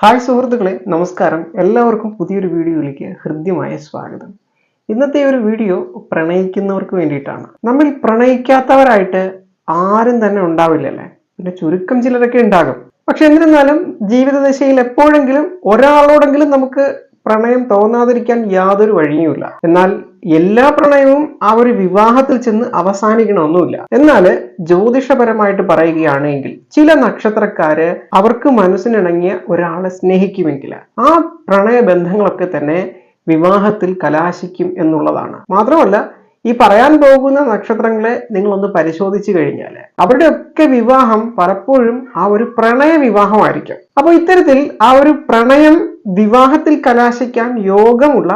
Hi സുഹൃത്തുക്കളെ നമസ്കാരം. എല്ലാവർക്കും പുതിയൊരു വീഡിയോയിലേക്ക് ഹൃദ്യമായ സ്വാഗതം. ഇന്നത്തെ ഒരു വീഡിയോ പ്രണയിക്കുന്നവർക്ക് വേണ്ടിയിട്ടാണ്. നമ്മൾ പ്രണയിക്കാത്തവരായിട്ട് ആരും തന്നെ ഉണ്ടാവില്ലല്ലേ പിന്നെ ചുരുക്കം ചിലരൊക്കെ ഉണ്ടാകും. പക്ഷെ എന്നിരുന്നാലും ജീവിതദശയിൽ എപ്പോഴെങ്കിലും ഒരാളോടെങ്കിലും നമുക്ക് പ്രണയം തോന്നാതിരിക്കാൻ യാതൊരു വഴിയുമില്ല. എന്നാൽ എല്ലാ പ്രണയവും ആ ഒരു വിവാഹത്തിൽ ചെന്ന് അവസാനിക്കണമെന്നുമില്ല എന്നാൽ ജ്യോതിഷപരമായിട്ട് പറയുകയാണെങ്കിൽ ചില നക്ഷത്രക്കാര് അവർക്ക് മനസ്സിനിണങ്ങിയ ഒരാളെ സ്നേഹിക്കുമെങ്കിൽ ആ പ്രണയ ബന്ധങ്ങളൊക്കെ തന്നെ വിവാഹത്തിൽ കലാശിക്കും എന്നുള്ളതാണ്. മാത്രമല്ല ഈ പറയാൻ പോകുന്ന നക്ഷത്രങ്ങളെ നിങ്ങളൊന്ന് പരിശോധിച്ചു കഴിഞ്ഞാൽ അവരുടെയൊക്കെ വിവാഹം പലപ്പോഴും ആ ഒരു പ്രണയ വിവാഹമായിരിക്കും. അപ്പോൾ ഇത്തരത്തിൽ ആ ഒരു പ്രണയം വിവാഹത്തിൽ കലാശിക്കാൻ യോഗമുള്ള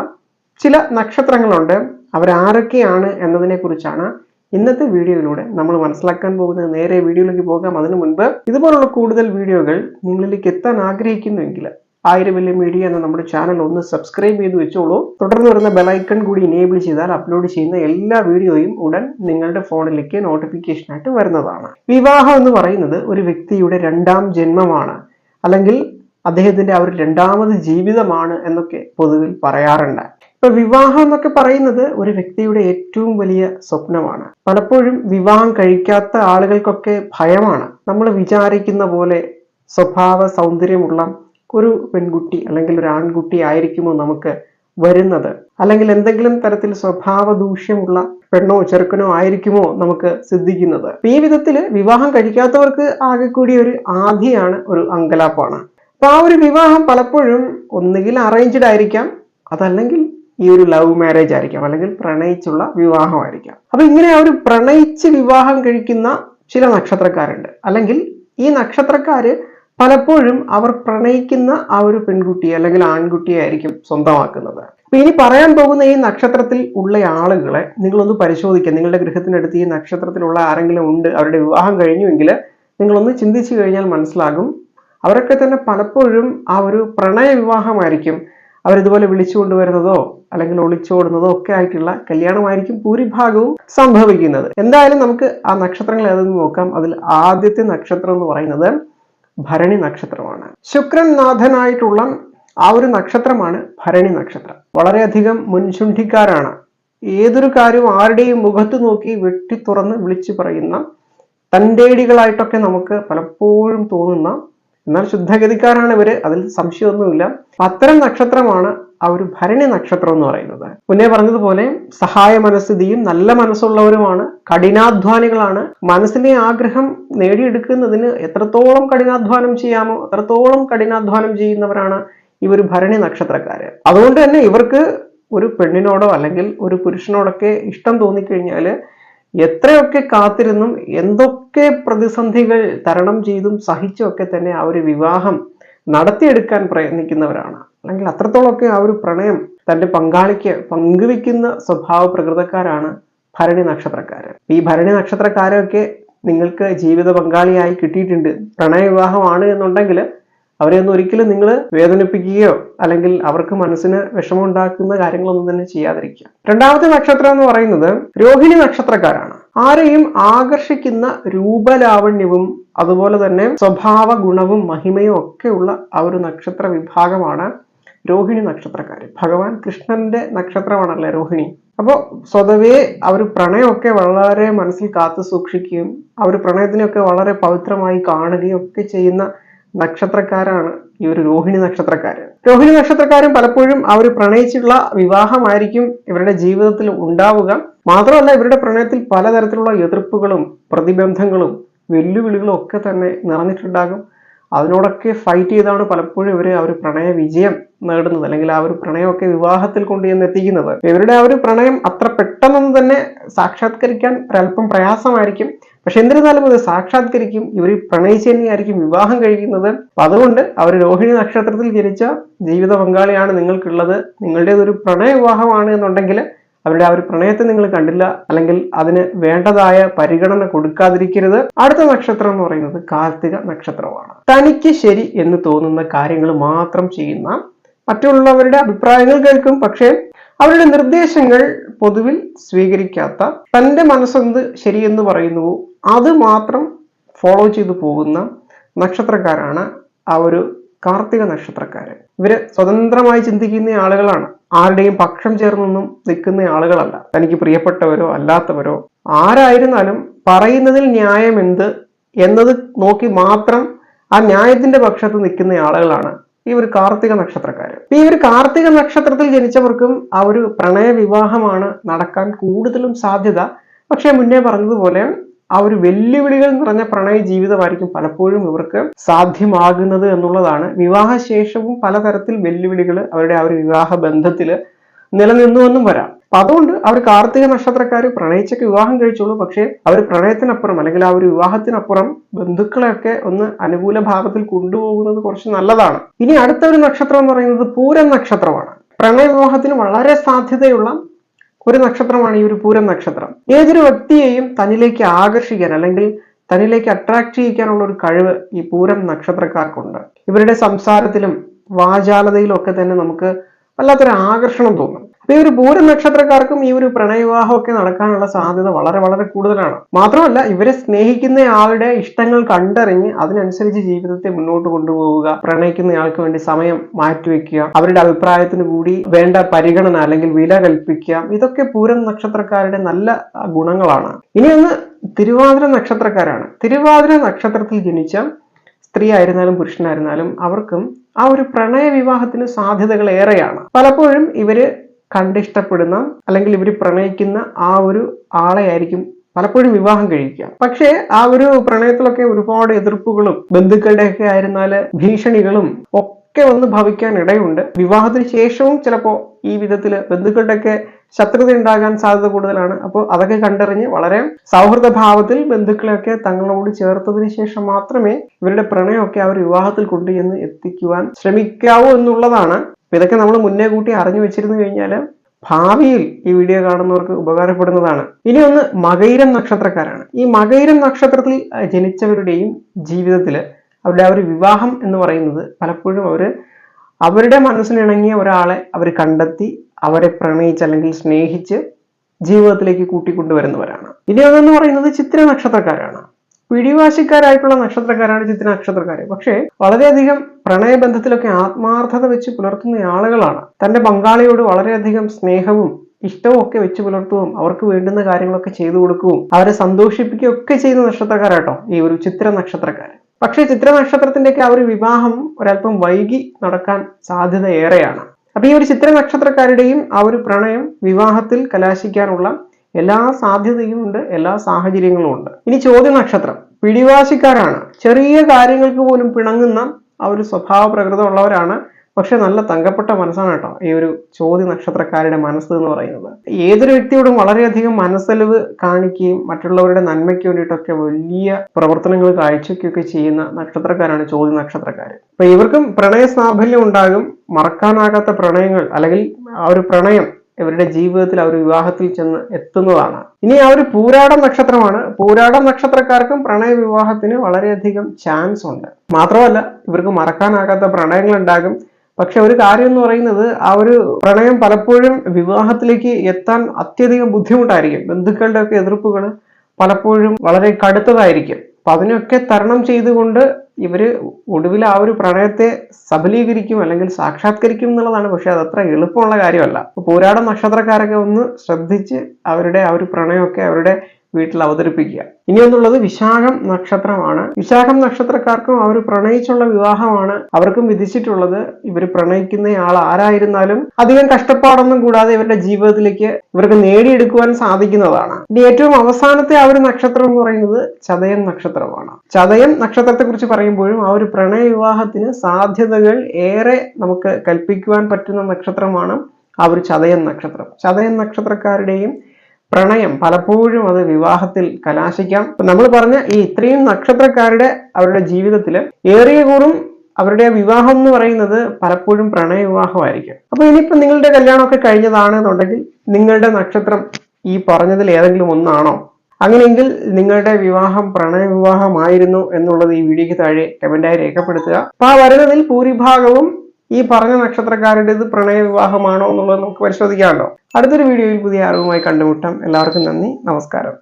ചില നക്ഷത്രങ്ങളുണ്ട്. അവരാരൊക്കെയാണ് എന്നതിനെ കുറിച്ചാണ് ഇന്നത്തെ വീഡിയോയിലൂടെ നമ്മൾ മനസ്സിലാക്കാൻ പോകുന്നത്. നേരെ വീഡിയോയിലേക്ക് പോകാം. അതിനു മുൻപ് ഇതുപോലുള്ള കൂടുതൽ വീഡിയോകൾ നിങ്ങളിലേക്ക് എത്താൻ ആഗ്രഹിക്കുന്നുവെങ്കിൽ ആയിരം വലിയ മീഡിയ എന്ന നമ്മുടെ ചാനൽ ഒന്ന് സബ്സ്ക്രൈബ് ചെയ്ത് വെച്ചോളൂ. തുടർന്ന് വരുന്ന ബെലൈക്കൺ കൂടി ഇനേബിൾ ചെയ്താൽ അപ്ലോഡ് ചെയ്യുന്ന എല്ലാ വീഡിയോയും ഉടൻ നിങ്ങളുടെ ഫോണിലേക്ക് നോട്ടിഫിക്കേഷനായിട്ട് വരുന്നതാണ്. വിവാഹം എന്ന് പറയുന്നത് ഒരു വ്യക്തിയുടെ രണ്ടാം ജന്മമാണ്. അല്ലെങ്കിൽ അദ്ദേഹത്തിന്റെ ആ ഒരു രണ്ടാമത് ജീവിതമാണ് എന്നൊക്കെ പൊതുവിൽ പറയാറുണ്ട്. ഇപ്പൊ വിവാഹം എന്നൊക്കെ പറയുന്നത് ഒരു വ്യക്തിയുടെ ഏറ്റവും വലിയ സ്വപ്നമാണ്. പലപ്പോഴും വിവാഹം കഴിക്കാത്ത ആളുകൾക്കൊക്കെ ഭയമാണ്. നമ്മൾ വിചാരിക്കുന്ന പോലെ സ്വഭാവ സൗന്ദര്യമുള്ള ഒരു പെൺകുട്ടി അല്ലെങ്കിൽ ഒരു ആൺകുട്ടി ആയിരിക്കുമോ നമുക്ക് വരുന്നത്? അല്ലെങ്കിൽ എന്തെങ്കിലും തരത്തിൽ സ്വഭാവ ദൂഷ്യമുള്ള പെണ്ണോ ചെറുക്കനോ ആയിരിക്കുമോ നമുക്ക് സിദ്ധിക്കുന്നത്? ഈ വിധത്തിൽ വിവാഹം കഴിക്കാത്തവർക്ക് ആകെ കൂടി ഒരു ആധിയാണ് ഒരു അങ്കലാപ്പാണ്. അപ്പൊ ആ ഒരു വിവാഹം പലപ്പോഴും ഒന്നുകിൽ അറേഞ്ച്ഡ് ആയിരിക്കാം അതല്ലെങ്കിൽ ഈ ഒരു ലവ് മാരേജ് ആയിരിക്കാം അല്ലെങ്കിൽ പ്രണയിച്ചുള്ള വിവാഹമായിരിക്കാം. അപ്പൊ ഇങ്ങനെ ഒരു പ്രണയിച്ച് വിവാഹം കഴിക്കുന്ന ചില നക്ഷത്രക്കാരുണ്ട്. അല്ലെങ്കിൽ ഈ നക്ഷത്രക്കാര് പലപ്പോഴും അവർ പ്രണയിക്കുന്ന ആ ഒരു പെൺകുട്ടിയെ അല്ലെങ്കിൽ ആൺകുട്ടിയെ ആയിരിക്കും സ്വന്തമാക്കുന്നത്. അപ്പൊ ഇനി പറയാൻ പോകുന്ന ഈ നക്ഷത്രത്തിൽ ഉള്ള ആളുകളെ നിങ്ങളൊന്ന് പരിശോധിക്കുക നിങ്ങളുടെ ഗൃഹത്തിനടുത്ത് ഈ നക്ഷത്രത്തിലുള്ള ആരെങ്കിലും ഉണ്ട് അവരുടെ വിവാഹം കഴിഞ്ഞുവെങ്കിൽ നിങ്ങളൊന്ന് ചിന്തിച്ചു കഴിഞ്ഞാൽ മനസ്സിലാകും. അവരൊക്കെ തന്നെ പലപ്പോഴും ആ ഒരു പ്രണയ വിവാഹമായിരിക്കും അവരിതുപോലെ വിളിച്ചു കൊണ്ടുവരുന്നതോ അല്ലെങ്കിൽ ഒളിച്ചോടുന്നതോ ഒക്കെ ആയിട്ടുള്ള കല്യാണമായിരിക്കും ഭൂരിഭാഗവും സംഭവിക്കുന്നത്. എന്തായാലും നമുക്ക് ആ നക്ഷത്രങ്ങൾ ഏതെന്ന് നോക്കാം. അതിൽ ആദ്യത്തെ നക്ഷത്രം എന്ന് പറയുന്നത് ഭരണി നക്ഷത്രമാണ്. ശുക്രൻ നാഥനായിട്ടുള്ള ആ ഒരു നക്ഷത്രമാണ് ഭരണി നക്ഷത്രം. വളരെയധികം മുൻചുണ്ടിക്കാരാണ്. ഏതൊരു കാര്യവും ആരുടെയും മുഖത്ത് നോക്കി വെട്ടി തുറന്ന് വിളിച്ചു പറയുന്ന തന്റെടികളായിട്ടൊക്കെ നമുക്ക് പലപ്പോഴും തോന്നുന്ന എന്നാൽ ശുദ്ധഗതിക്കാരാണ് ഇവർ. അതിൽ സംശയമൊന്നുമില്ല. അത്തരം നക്ഷത്രമാണ് ആ ഒരു ഭരണി നക്ഷത്രം എന്ന് പറയുന്നത്. മുന്നേ പറഞ്ഞതുപോലെ സഹായ മനസ്ഥിതിയും നല്ല മനസ്സുള്ളവരുമാണ്. കഠിനാധ്വാനികളാണ്. മനസ്സിനെ ആഗ്രഹം നേടിയെടുക്കുന്നതിന് എത്രത്തോളം കഠിനാധ്വാനം ചെയ്യാമോ അത്രത്തോളം കഠിനാധ്വാനം ചെയ്യുന്നവരാണ് ഇവർ ഭരണി നക്ഷത്രക്കാര്. അതുകൊണ്ട് തന്നെ ഇവർക്ക് ഒരു പെണ്ണിനോടോ അല്ലെങ്കിൽ ഒരു പുരുഷനോടൊക്കെ ഇഷ്ടം തോന്നിക്കഴിഞ്ഞാൽ എത്രയൊക്കെ കാത്തിരുന്നും എന്തൊക്കെ പ്രതിസന്ധികൾ തരണം ചെയ്തും സഹിച്ചുമൊക്കെ തന്നെ ആ ഒരു വിവാഹം നടത്തിയെടുക്കാൻ പ്രയത്നിക്കുന്നവരാണ്. അല്ലെങ്കിൽ അത്രത്തോളമൊക്കെ ആ ഒരു പ്രണയം തന്റെ പങ്കാളിക്ക് പങ്കുവെക്കുന്ന സ്വഭാവ പ്രകൃതക്കാരാണ് ഭരണി നക്ഷത്രക്കാരൻ ഈ ഭരണി നക്ഷത്രക്കാരൊക്കെ നിങ്ങൾക്ക് ജീവിത പങ്കാളിയായി കിട്ടിയിട്ടുണ്ട്. പ്രണയ വിവാഹമാണ് എന്നുണ്ടെങ്കിൽ അവരെ ഒന്നും ഒരിക്കലും നിങ്ങൾ വേദനിപ്പിക്കുകയോ അല്ലെങ്കിൽ അവർക്ക് മനസ്സിന് വിഷമമുണ്ടാക്കുന്ന കാര്യങ്ങളൊന്നും തന്നെ ചെയ്യാതിരിക്കുക. രണ്ടാമത്തെ നക്ഷത്രം എന്ന് പറയുന്നത് രോഹിണി നക്ഷത്രക്കാരാണ്. ആരെയും ആകർഷിക്കുന്ന രൂപലാവണ്യവും അതുപോലെ തന്നെ സ്വഭാവ ഗുണവും മഹിമയും ഒക്കെയുള്ള ആ ഒരു നക്ഷത്ര വിഭാഗമാണ് രോഹിണി നക്ഷത്രക്കാർ ഭഗവാൻ കൃഷ്ണന്റെ നക്ഷത്രമാണല്ലേ രോഹിണി. അപ്പോൾ സ്വതവേ അവർ പ്രണയമൊക്കെ വളരെ മനസ്സിൽ കാത്തു സൂക്ഷിക്കുകയും അവർ പ്രണയത്തിനെയൊക്കെ വളരെ പവിത്രമായി കാണുകയും ഒക്കെ ചെയ്യുന്ന നക്ഷത്രക്കാരാണ് ഈ ഒരു രോഹിണി നക്ഷത്രക്കാർ രോഹിണി നക്ഷത്രക്കാരൻ പലപ്പോഴും അവർ പ്രണയിച്ചിട്ടുള്ള വിവാഹമായിരിക്കും ഇവരുടെ ജീവിതത്തിൽ ഉണ്ടാവുക. മാത്രമല്ല ഇവരുടെ പ്രണയത്തിൽ പലതരത്തിലുള്ള എതിർപ്പുകളും പ്രതിബന്ധങ്ങളും വെല്ലുവിളികളും ഒക്കെ തന്നെ നിറഞ്ഞിട്ടുണ്ടാകും. അതിനോടൊക്കെ ഫൈറ്റ് ചെയ്താണ് പലപ്പോഴും ഇവർ ഒരു പ്രണയ വിജയം നേടുന്നത് അല്ലെങ്കിൽ ആ ഒരു പ്രണയമൊക്കെ വിവാഹത്തിൽ കൊണ്ടുചെന്ന് എത്തിക്കുന്നത്. ഇവരുടെ ആ ഒരു പ്രണയം അത്ര പെട്ടെന്നൊന്നും തന്നെ സാക്ഷാത്കരിക്കാൻ ഒരല്പം പ്രയാസമായിരിക്കും. പക്ഷെ എന്നിരുന്നാലും അത് സാക്ഷാത്കരിക്കും. ഇവർ പ്രണയിച്ച് തന്നെയായിരിക്കും വിവാഹം കഴിക്കുന്നത്. അപ്പൊ അതുകൊണ്ട് അവർ രോഹിണി നക്ഷത്രത്തിൽ ജനിച്ച ജീവിത പങ്കാളിയാണ് നിങ്ങൾക്കുള്ളത്. നിങ്ങളുടേതൊരു പ്രണയ വിവാഹമാണ് എന്നുണ്ടെങ്കിൽ അവരുടെ ആ ഒരു പ്രണയത്തെ നിങ്ങൾ കണ്ടില്ല. അല്ലെങ്കിൽ അതിന് വേണ്ടതായ പരിഗണന കൊടുക്കാതിരിക്കരുത്. അടുത്ത നക്ഷത്രം എന്ന് പറയുന്നത് കാർത്തിക നക്ഷത്രമാണ്. തനിക്ക് ശരി എന്ന് തോന്നുന്ന കാര്യങ്ങൾ മാത്രം ചെയ്യുന്ന മറ്റുള്ളവരുടെ അഭിപ്രായങ്ങൾ കേൾക്കും. പക്ഷേ അവരുടെ നിർദ്ദേശങ്ങൾ പൊതുവിൽ സ്വീകരിക്കാത്ത തന്റെ മനസ്സെന്ത് ശരിയെന്ന് പറയുന്നുവോ അത് മാത്രം ഫോളോ ചെയ്തു പോകുന്ന നക്ഷത്രക്കാരാണ് ആ ഒരു കാർത്തിക നക്ഷത്രക്കാര്. ഇവർ സ്വതന്ത്രമായി ചിന്തിക്കുന്ന ആളുകളാണ്. ആരുടെയും പക്ഷം ചേർന്നൊന്നും നിൽക്കുന്ന ആളുകളല്ല. തനിക്ക് പ്രിയപ്പെട്ടവരോ അല്ലാത്തവരോ ആരായിരുന്നാലും പറയുന്നതിൽ ന്യായം എന്ത് എന്നത് നോക്കി മാത്രം ആ ന്യായത്തിന്റെ പക്ഷത്ത് നിൽക്കുന്ന ആളുകളാണ് ഈ ഒരു കാർത്തിക നക്ഷത്രക്കാർ ഈ ഒരു കാർത്തിക നക്ഷത്രത്തിൽ ജനിച്ചവർക്കും ആ ഒരു പ്രണയ വിവാഹമാണ് നടക്കാൻ കൂടുതലും സാധ്യത. പക്ഷേ മുന്നേ പറഞ്ഞതുപോലെ ആ ഒരു വെല്ലുവിളികൾ നിറഞ്ഞ പ്രണയ ജീവിതമായിരിക്കും പലപ്പോഴും ഇവർക്ക് സാധ്യമാകുന്നത് എന്നുള്ളതാണ്. വിവാഹശേഷവും പലതരത്തിൽ വെല്ലുവിളികൾ അവരുടെ ആ ഒരു വിവാഹ ബന്ധത്തിൽ നിലനിന്നുവെന്നും വരാം. അപ്പൊ അതുകൊണ്ട് അവർ കാർത്തിക നക്ഷത്രക്കാർ പ്രണയിച്ചൊക്കെ വിവാഹം കഴിച്ചോളൂ. പക്ഷേ അവർ പ്രണയത്തിനപ്പുറം അല്ലെങ്കിൽ ആ ഒരു വിവാഹത്തിനപ്പുറം ബന്ധുക്കളെയൊക്കെ ഒന്ന് അനുകൂല ഭാവത്തിൽ കൊണ്ടുപോകുന്നത് കുറച്ച് നല്ലതാണ്. ഇനി അടുത്ത ഒരു നക്ഷത്രം എന്ന് പറയുന്നത് പൂരം നക്ഷത്രമാണ്. പ്രണയ വിവാഹത്തിന് വളരെ സാധ്യതയുള്ള ഒരു നക്ഷത്രമാണ് ഈ ഒരു പൂരം നക്ഷത്രം. ഏതൊരു വ്യക്തിയെയും തന്നിലേക്ക് ആകർഷിക്കാൻ അല്ലെങ്കിൽ തന്നിലേക്ക് അട്രാക്ട് ചെയ്യിക്കാനുള്ള ഒരു കഴിവ് ഈ പൂരം നക്ഷത്രക്കാർക്കുണ്ട്. ഇവരുടെ സംസാരത്തിലും വാചാലതയിലും ഒക്കെ തന്നെ നമുക്ക് വല്ലാത്തൊരു ആകർഷണം തോന്നും. അപ്പൊ ഈ ഒരു പൂരം നക്ഷത്രക്കാർക്കും ഈ ഒരു പ്രണയവിവാഹമൊക്കെ നടക്കാനുള്ള സാധ്യത വളരെ വളരെ കൂടുതലാണ്. മാത്രമല്ല ഇവരെ സ്നേഹിക്കുന്ന ആളുടെ ഇഷ്ടങ്ങൾ കണ്ടറിഞ്ഞ് അതിനനുസരിച്ച് ജീവിതത്തെ മുന്നോട്ട് കൊണ്ടുപോവുക പ്രണയിക്കുന്നയാൾക്ക് വേണ്ടി സമയം മാറ്റിവെക്കുക അവരുടെ അഭിപ്രായത്തിന് കൂടി വേണ്ട പരിഗണന അല്ലെങ്കിൽ വില കൽപ്പിക്കുക ഇതൊക്കെ പൂരം നക്ഷത്രക്കാരുടെ നല്ല ഗുണങ്ങളാണ്. ഇനി ഒന്ന് തിരുവാതിര നക്ഷത്രക്കാരാണ്. തിരുവാതിര നക്ഷത്രത്തിൽ ജനിച്ച സ്ത്രീ ആയിരുന്നാലും പുരുഷനായിരുന്നാലും അവർക്കും ആ ഒരു പ്രണയ വിവാഹത്തിന് സാധ്യതകൾ ഏറെയാണ്. പലപ്പോഴും ഇവർ കണ്ടിഷ്ടപ്പെടുന്ന അല്ലെങ്കിൽ ഇവർ പ്രണയിക്കുന്ന ആ ഒരു ആളെ ആയിരിക്കും പലപ്പോഴും വിവാഹം കഴിക്കുക. പക്ഷേ ആ ഒരു പ്രണയത്തിലൊക്കെ ഒരുപാട് എതിർപ്പുകളും ബന്ധുക്കളുടെയൊക്കെ ആയിരുന്നാൽ ഭീഷണികളും ഒക്കെ വന്ന് ഭവിക്കാൻ ഇടയുണ്ട്. വിവാഹത്തിന് ശേഷവും ചിലപ്പോൾ ഈ വിധത്തിൽ ബന്ധുക്കളുടെയൊക്കെ ശത്രുത ഉണ്ടാകാൻ സാധ്യത കൂടുതലാണ്. അപ്പോൾ അതൊക്കെ കണ്ടറിഞ്ഞ് വളരെ സൗഹൃദ ഭാവത്തിൽ ബന്ധുക്കളെയൊക്കെ തങ്ങളോട് ചേർത്തതിന് ശേഷം മാത്രമേ ഇവരുടെ പ്രണയമൊക്കെ ആ വിവാഹത്തിൽ കൊണ്ടുചെന്ന് എത്തിക്കുവാൻ ശ്രമിക്കാവൂ എന്നുള്ളതാണ് ഇതൊക്കെ നമ്മൾ മുന്നേ കൂട്ടി അറിഞ്ഞു വെച്ചിരുന്നു കഴിഞ്ഞാൽ ഭാവിയിൽ ഈ വീഡിയോ കാണുന്നവർക്ക് ഉപകാരപ്പെടുന്നതാണ്. ഇനി ഒന്ന് മകൈരം നക്ഷത്രക്കാരാണ്. ഈ മകൈരം നക്ഷത്രത്തിൽ ജനിച്ചവരുടെയും ജീവിതത്തിൽ അവരുടെ ആ ഒരു വിവാഹം എന്ന് പറയുന്നത് പലപ്പോഴും അവർ അവരുടെ മനസ്സിനിണങ്ങിയ ഒരാളെ അവർ കണ്ടെത്തി അവരെ പ്രണയിച്ച് അല്ലെങ്കിൽ സ്നേഹിച്ച് ജീവിതത്തിലേക്ക് കൂട്ടിക്കൊണ്ടുവരുന്നവരാണ്. ഇനി അതെന്ന് പറയുന്നത് ചിത്ര നക്ഷത്രക്കാരാണ്. പിടിവാശിക്കാരായിട്ടുള്ള നക്ഷത്രക്കാരാണ് ചിത്ര നക്ഷത്രക്കാര്. പക്ഷേ വളരെയധികം പ്രണയബന്ധത്തിലൊക്കെ ആത്മാർത്ഥത വെച്ച് പുലർത്തുന്ന ആളുകളാണ്. തന്റെ പങ്കാളിയോട് വളരെയധികം സ്നേഹവും ഇഷ്ടവും ഒക്കെ വെച്ച് പുലർത്തുകയും അവർക്ക് വേണ്ടുന്ന കാര്യങ്ങളൊക്കെ ചെയ്തു കൊടുക്കുകയും അവരെ സന്തോഷിപ്പിക്കുകയും ഒക്കെ ചെയ്യുന്ന നക്ഷത്രക്കാരാട്ടോ ഈ ഒരു ചിത്ര നക്ഷത്രക്കാർ പക്ഷേ ചിത്ര നക്ഷത്രത്തിന്റെയൊക്കെ ആ ഒരു വിവാഹം ഒരല്പം വൈകി നടക്കാൻ സാധ്യത ഏറെയാണ്. അപ്പൊ ഈ ഒരു ചിത്ര നക്ഷത്രക്കാരുടെയും ആ ഒരു പ്രണയം വിവാഹത്തിൽ കലാശിക്കാനുള്ള എല്ലാ സാധ്യതയും ഉണ്ട് എല്ലാ സാഹചര്യങ്ങളും ഉണ്ട്. ഇനി ചോദ്യ നക്ഷത്രം പിടിവാശിക്കാരാണ്. ചെറിയ കാര്യങ്ങൾക്ക് പോലും പിണങ്ങുന്ന ആ ഒരു സ്വഭാവ പ്രകൃതമുള്ളവരാണ്. പക്ഷെ നല്ല തങ്കപ്പെട്ട മനസ്സാണ് കേട്ടോ ഈ ഒരു ചോദ്യ നക്ഷത്രക്കാരുടെ മനസ്സ് എന്ന് പറയുന്നത്. ഏതൊരു വ്യക്തിയോടും വളരെയധികം മനസ്സലിവ് കാണിക്കുകയും മറ്റുള്ളവരുടെ നന്മയ്ക്ക് വേണ്ടിയിട്ടൊക്കെ വലിയ പ്രവർത്തനങ്ങൾ കാഴ്ചയ്ക്കൊക്കെ ചെയ്യുന്ന നക്ഷത്രക്കാരാണ് ചോദ്യ നക്ഷത്രക്കാർ അപ്പൊ ഇവർക്കും പ്രണയ സാഫല്യം ഉണ്ടാകും. മറക്കാനാകാത്ത പ്രണയങ്ങൾ അല്ലെങ്കിൽ ആ ഒരു പ്രണയം ഇവരുടെ ജീവിതത്തിൽ ആ ഒരു വിവാഹത്തിൽ ചെന്ന് എത്തുന്നതാണ്. ഇനി ആ ഒരു പൂരാടം നക്ഷത്രമാണ്. പൂരാടം നക്ഷത്രക്കാർക്കും പ്രണയ വിവാഹത്തിന് വളരെയധികം ചാൻസ് ഉണ്ട്. മാത്രമല്ല ഇവർക്ക് മറക്കാനാകാത്ത പ്രണയങ്ങൾ ഉണ്ടാകും. പക്ഷെ ഒരു കാര്യം എന്ന് പറയുന്നത് ആ ഒരു പ്രണയം പലപ്പോഴും വിവാഹത്തിലേക്ക് എത്താൻ അത്യധികം ബുദ്ധിമുട്ടായിരിക്കും. ബന്ധുക്കളുടെ ഒക്കെ എതിർപ്പുകൾ പലപ്പോഴും വളരെ കടുത്തതായിരിക്കും. അപ്പൊ അതിനൊക്കെ തരണം ചെയ്തുകൊണ്ട് ഇവർ ഒടുവിൽ ആ ഒരു പ്രണയത്തെ സബലീകരിക്കും അല്ലെങ്കിൽ സാക്ഷാത്കരിക്കും എന്നുള്ളതാണ്. പക്ഷെ അതത്ര എളുപ്പമുള്ള കാര്യമല്ല. പോരാടം നക്ഷത്രക്കാരൊക്കെ ഒന്ന് ശ്രദ്ധിച്ച് അവരുടെ ആ ഒരു പ്രണയമൊക്കെ അവരുടെ വീട്ടിൽ അവതരിപ്പിക്കുക. ഇനി ഒന്നുള്ളത് വിശാഖം നക്ഷത്രമാണ്. വിശാഖം നക്ഷത്രക്കാർക്കും അവർ പ്രണയിച്ചുള്ള വിവാഹമാണ് അവർക്കും വിധിച്ചിട്ടുള്ളത്. ഇവർ പ്രണയിക്കുന്ന ആൾ ആരായിരുന്നാലും അധികം കഷ്ടപ്പാടൊന്നും കൂടാതെ ഇവരുടെ ജീവിതത്തിലേക്ക് ഇവർക്ക് നേടിയെടുക്കുവാൻ സാധിക്കുന്നതാണ്. ഇനി ഏറ്റവും അവസാനത്തെ ആ ഒരു നക്ഷത്രം എന്ന് പറയുന്നത് ചതയം നക്ഷത്രമാണ്. ചതയം നക്ഷത്രത്തെ കുറിച്ച് പറയുമ്പോഴും ആ ഒരു പ്രണയ വിവാഹത്തിന് സാധ്യതകൾ ഏറെ നമുക്ക് കൽപ്പിക്കുവാൻ പറ്റുന്ന നക്ഷത്രമാണ് ആ ഒരു ചതയം നക്ഷത്രം. ചതയം നക്ഷത്രക്കാരുടെയും പ്രണയം പലപ്പോഴും അത് വിവാഹത്തിൽ കലാശിക്കാം. നമ്മൾ പറഞ്ഞ ഈ ഇത്രയും നക്ഷത്രക്കാരുടെ അവരുടെ ജീവിതത്തിൽ ഏറിയ കൂറും അവരുടെ വിവാഹം എന്ന് പറയുന്നത് പലപ്പോഴും പ്രണയ വിവാഹമായിരിക്കും അപ്പൊ ഇനിയിപ്പോ നിങ്ങളുടെ കല്യാണമൊക്കെ കഴിഞ്ഞതാണെന്നുണ്ടെങ്കിൽ നിങ്ങളുടെ നക്ഷത്രം ഈ പറഞ്ഞതിൽ ഏതെങ്കിലും ഒന്നാണോ? അങ്ങനെയെങ്കിൽ നിങ്ങളുടെ വിവാഹം പ്രണയ വിവാഹമായിരുന്നു എന്നുള്ളത് ഈ വീഡിയോയ്ക്ക് താഴെ കമന്റായി രേഖപ്പെടുത്തുക. അപ്പൊ ആ വരുന്നതിൽ ഭൂരിഭാഗവും ഈ പറഞ്ഞ നക്ഷത്രക്കാരുടേത് പ്രണയ വിവാഹമാണോ എന്നുള്ളത് നമുക്ക് പരിശോധിക്കാമല്ലോ. അടുത്തൊരു വീഡിയോയിൽ പുതിയ അറിവുമായി കണ്ടുമുട്ടാം. എല്ലാവർക്കും നന്ദി. നമസ്കാരം.